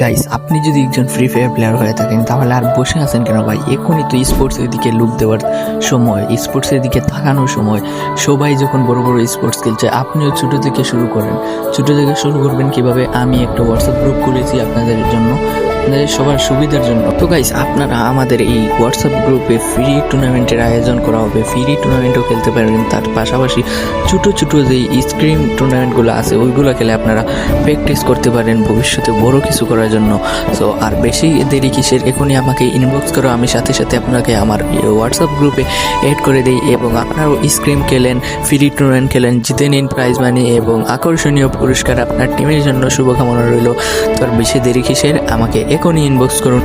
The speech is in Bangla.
গাইস আপনি যদি একজন ফ্রি ফায়ার প্লেয়ার হয়ে থাকেন, তাহলে আর বসে আছেন কেন ভাই? এখনই তো স্পোর্টসের দিকে লুক দেওয়ার সময় স্পোর্টসের দিকে তাকানোর সময়। সবাই যখন বড় বড় স্পোর্টস খেলছে, আপনিও ছোটো থেকে শুরু করেন। ছোটো থেকে শুরু করবেন কীভাবে? আমি একটা হোয়াটসঅ্যাপ গ্রুপ খুলেছি আপনাদের জন্য। আপনাদের সবার সুবিধার জন্য। তো গাইস আপনারা আমাদের এই হোয়াটসঅ্যাপ গ্রুপে ফ্রি টুর্নামেন্টের আয়োজন করা হবে। ফ্রি টুর্নামেন্টও খেলতে পারবেন। তার পাশাপাশি ছোটো ছোটো যে স্ক্রিন টুর্নামেন্টগুলো আছে, ওইগুলো খেলে আপনারা প্র্যাকটিস করতে পারেন ভবিষ্যতে বড় কিছু করার জন্য। সো আর বেশি দেরি কিসের, এখনই আমাকে ইনবক্স করো। আমি সাথে সাথে আপনাকে আমার হোয়াটসঅ্যাপ গ্রুপে অ্যাড করে দিই এবং আপনারাও স্ক্রিম খেলেন ফ্রি টুর্নামেন্ট খেলেন, জিতে নিন প্রাইজ মানি এবং আকর্ষণীয় পুরস্কার আপনার টিমের জন্য শুভকামনা রইল। তো আর বেশি দেরি কিসের, আমাকে এখনই ইনবক্স করুন।